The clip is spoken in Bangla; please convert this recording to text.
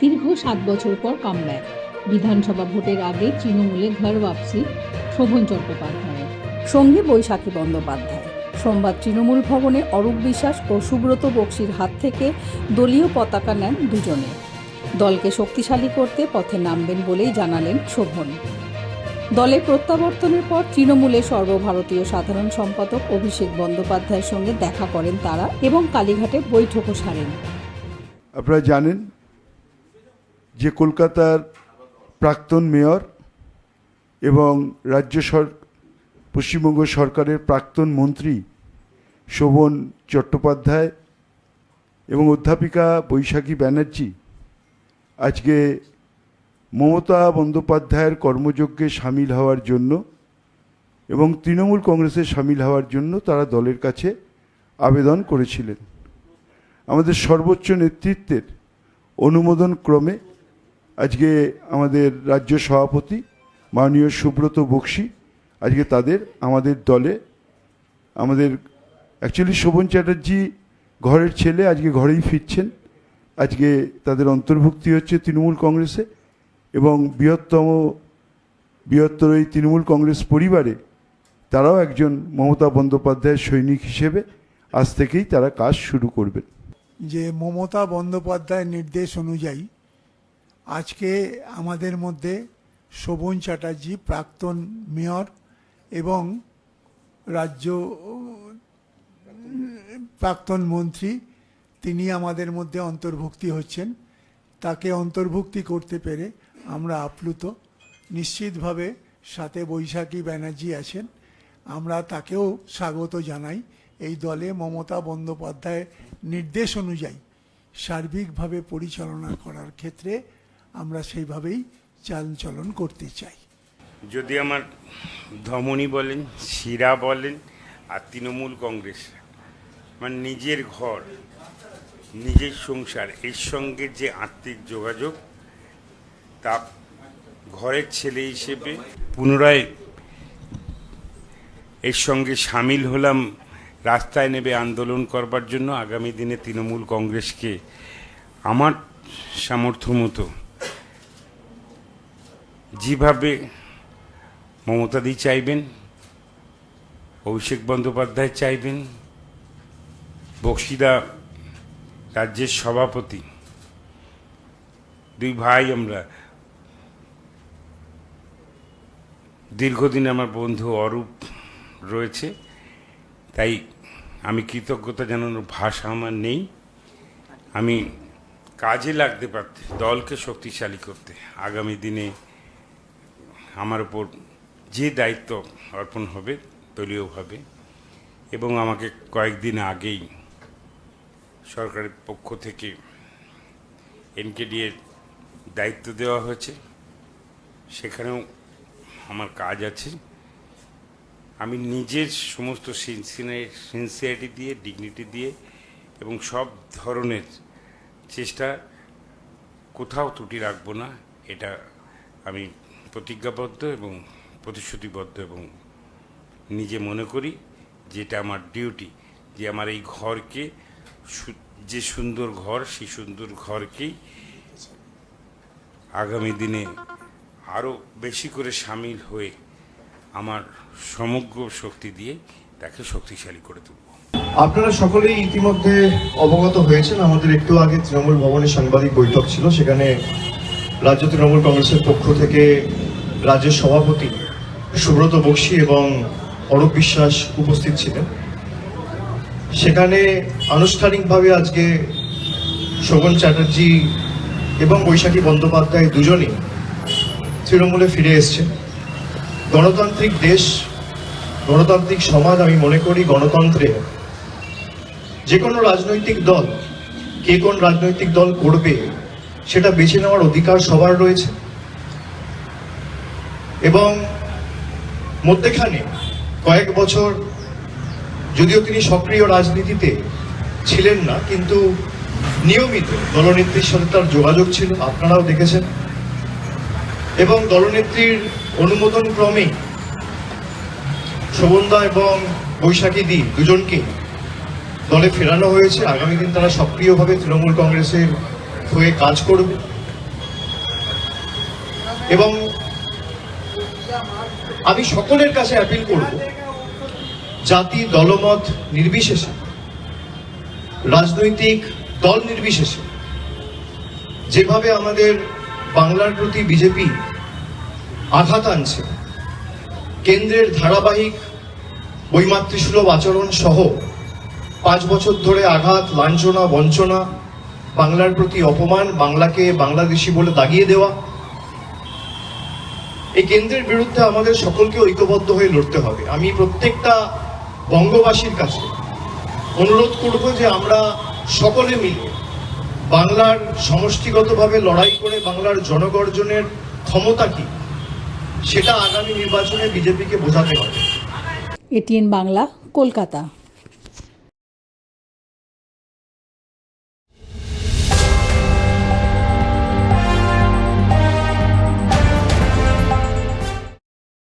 দীর্ঘ সাত বছর পর কামব্যাক বিধানসভা ভোটের আগে তৃণমূলে ঘর ওয়াপসি শোভন চট্টোপাধ্যায় সঙ্গে বৈশাখী বন্দ্যোপাধ্যায়। সোমবার তৃণমূল ভবনে অরূপ বিশ্বাস ও সুব্রত বক্সির হাত থেকে দলীয় পতাকা নেন দুজনে। দলকে শক্তিশালী করতে পথে নামবেন বলেই জানালেন শোভন। দলে প্রত্যাবর্তনের পর তৃণমূলের সর্বভারতীয় সাধারণ সম্পাদক অভিষেক বন্দ্যোপাধ্যায়ের সঙ্গে দেখা করেন তারা এবং কালীঘাটে বৈঠকও সারেন। আপনারা জানেন যে কলকাতার প্রাক্তন মেয়র এবং রাজ্য সর, পশ্চিমবঙ্গ সরকারের প্রাক্তন মন্ত্রী শোভন চট্টোপাধ্যায় এবং অধ্যাপিকা বৈশাখী ব্যানার্জি, আজকে মমতা বন্দ্যোপাধ্যায়ের কর্মযজ্ঞে সামিল হওয়ার জন্য এবং তৃণমূল কংগ্রেসে সামিল হওয়ার জন্য তারা দলের কাছে আবেদন করেছিলেন। আমাদের সর্বোচ্চ নেতৃত্বের অনুমোদন ক্রমে আজকে আমাদের রাজ্য সভাপতি মাননীয় সুব্রত বক্সি আজকে তাদের, আমাদের দলে, আমাদের অ্যাকচুয়ালি শোভন চ্যাটার্জি ঘরের ছেলে, আজকে ঘরেই ফিরছেন। আজকে তাদের অন্তর্ভুক্তি হচ্ছে তৃণমূল কংগ্রেসে এবং বৃহত্তম, বৃহত্তর এই তৃণমূল কংগ্রেস পরিবারে তারাও একজন মমতা বন্দ্যোপাধ্যায়ের সৈনিক হিসেবে আজ থেকেই তারা কাজ শুরু করবেন। যে মমতা বন্দ্যোপাধ্যায়ের নির্দেশ অনুযায়ী আজকে আমাদের মধ্যে শোভন চ্যাটার্জি, প্রাক্তন মেয়র এবং রাজ্য, প্রাক্তন মন্ত্রী, তিনি আমাদের মধ্যে অন্তর্ভুক্তি হচ্ছেন। তাকে অন্তর্ভুক্তি করতে পেরে আমরা আপ্লুত। নিশ্চিতভাবে সাথে বৈশাখী ব্যানার্জি আছেন। আমরা তাকেও স্বাগত জানাই। এই দলে মমতা বন্দ্যোপাধ্যায়ের নির্দেশ অনুযায়ী সার্বিকভাবে পরিচালনা করার ক্ষেত্রে আমরা সেইভাবেই চালচলন করতে চাই। যদি আমার ধমনী বলেন, শিরা বলেন, আর তৃণমূল কংগ্রেস মানে নিজের ঘর, নিজের সংসার, এর সঙ্গে যে আত্মিক যোগাযোগ, তা ঘরের ছেলে হিসেবে পুনরায় এর সঙ্গে সামিল হলাম, রাস্তায় নেবে আন্দোলন করবার জন্য। আগামী দিনে তৃণমূল কংগ্রেসকে আমার সামর্থ্য মতো যেভাবে মমতাদি চাইবেন, অভিষেক বন্দ্যোপাধ্যায় চাইবেন, বক্সিদা রাজ্যের সভাপতি, দুই ভাই আমরা, দীর্ঘদিন আমার বন্ধু অরূপ রয়েছে, তাই আমি কৃতজ্ঞতা জানানোর ভাষা আমার নেই। আমি কাজে লাগতে পারতে, দলকে শক্তিশালী করতে, আগামী দিনে আমার উপর যে দায়িত্ব অর্পণ হবে দলীয়ভাবে এবং আমাকে কয়েকদিন আগেই সরকারের পক্ষ থেকে এনকেডিএর দায়িত্ব দেওয়া হয়েছে। সেখানেও আমার কাজ আছে। আমি নিজের সমস্ত সিনসিয়ারিটি দিয়ে, ডিগনিটি দিয়ে, এবং সব ধরনের চেষ্টা কোথাও ত্রুটি রাখব না, এটা আমি প্রতিজ্ঞাবদ্ধ এবং প্রতিশ্রুতিবদ্ধ এবং নিজে মনে করি যেটা আমার ডিউটি যে আমার এই ঘরকে যে সুন্দর ঘর, সেই সুন্দর ঘরকেই আগামী দিনে আরও বেশি করে সামিল হয়ে আমার সমগ্র শক্তি দিয়ে তাকে শক্তিশালী করে তুলব। আপনারা সকলেই ইতিমধ্যে অবগত হয়েছেন, আমাদের একটু আগে তৃণমূল ভবনে সাংবাদিক বৈঠক ছিল, সেখানে রাজ্য তৃণমূল কংগ্রেসের পক্ষ থেকে রাজ্যের সভাপতি সুব্রত বক্সি এবং অরূপ বিশ্বাস উপস্থিত ছিলেন। সেখানে আনুষ্ঠানিকভাবে আজকে শোভন চ্যাটার্জি এবং বৈশাখী বন্দ্যোপাধ্যায় দুজনই তৃণমূলে ফিরে এসছেন। গণতান্ত্রিক দেশ, গণতান্ত্রিক সমাজ আমি মনে করি গণতন্ত্রে যে কোনো রাজনৈতিক দল, কে কোন রাজনৈতিক দল করবে সেটা বেছে নেওয়ার অধিকার সবার রয়েছে। এবং মধ্যেখানে কয়েক বছর যদিও তিনি সক্রিয় রাজনীতিতে ছিলেন না, কিন্তু নিয়মিত দলনেত্রীর সাথে তার যোগাযোগ ছিল, আপনারাও দেখেছেন। এবং দলনেত্রীর অনুমোদন ক্রমেই শোভনদা এবং বৈশাখী দি দুজনকে দলে ফেরানো হয়েছে। আগামী দিন তারা সক্রিয়ভাবে তৃণমূল কংগ্রেসের হয়ে কাজ করবে। এবং আমি সকলের কাছে অ্যাপিল করব, জাতি দলমত নির্বিশেষে, রাজনৈতিক দল নির্বিশেষে, যেভাবে আমাদের বাংলার প্রতি বিজেপি আঘাত আনছে, কেন্দ্রের ধারাবাহিক বৈমাতৃসুলভ আচরণ সহ পাঁচ বছর ধরে আঘাত, লাঞ্ছনা, বঞ্চনা বাংলার প্রতি অপমান, বাংলাকে বাংলাদেশি বলে দাগিয়ে দেওয়া। এই কেন্দ্রের বিরুদ্ধে আমাদের সকলকে ঐক্যবদ্ধ হয়ে লড়তে হবে। আমি প্রত্যেকটা বঙ্গবাসীর কাছে অনুরোধ করব যে আমরা সকলে মিলে বাংলার সমষ্টিগতভাবে লড়াই করে বাংলার জনগর্জনের ক্ষমতা কি, সেটা আগামী নির্বাচনে বিজেপিকে বোঝাতে হবে। এটিএন বাংলা, কলকাতা।